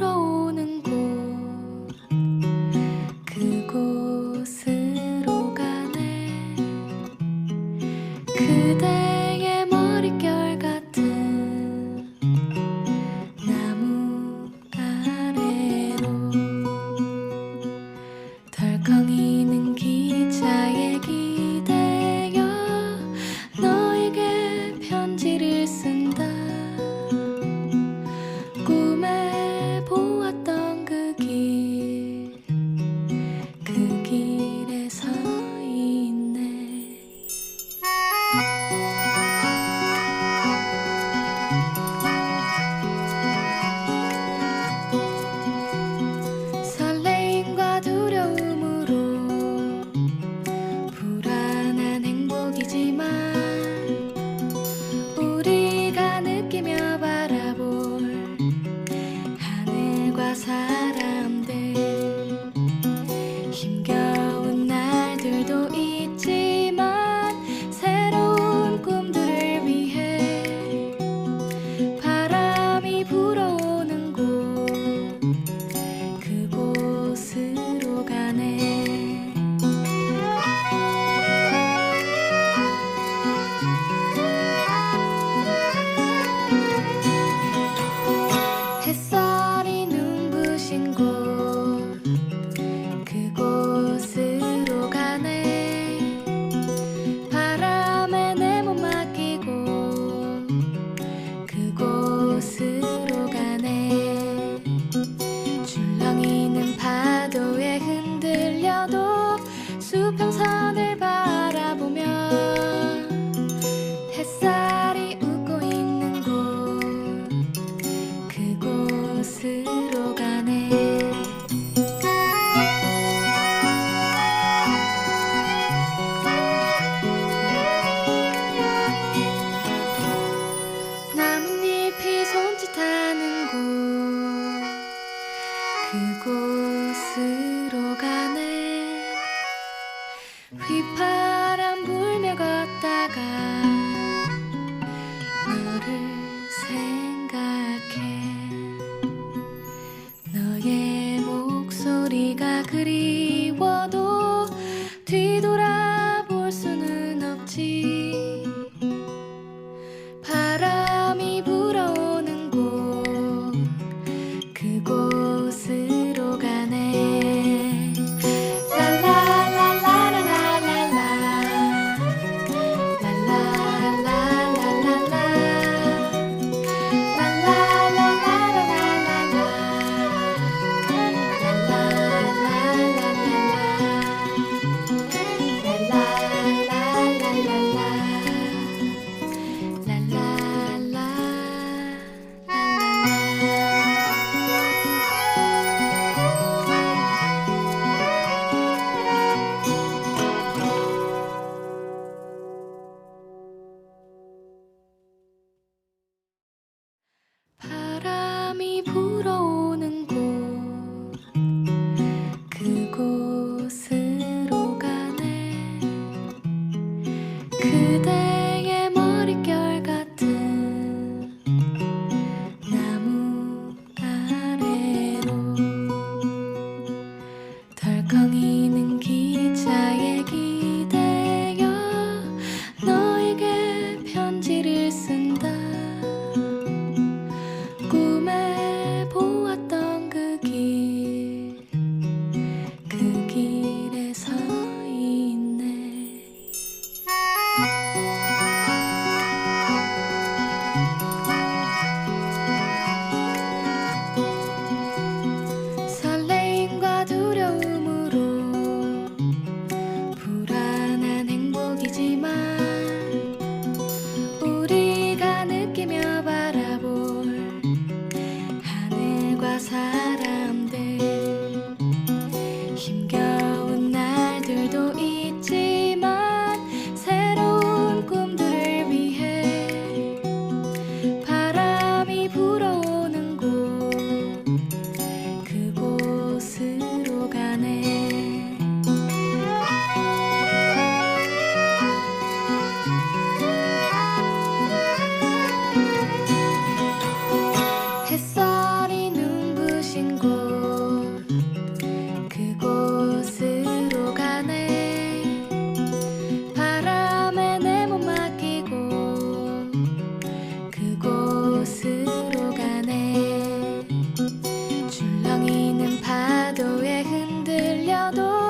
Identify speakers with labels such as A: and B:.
A: 들어오는 곳. 그곳으로 가네. 그대 곳으로 가네. 나뭇잎이 손짓하는 곳 그곳으로 가네. 휘파 생각을 잊 풀어 오는 곳. 그곳으로 가네. 그대의 머릿결 같은 나무 아래로. 덜컹이 多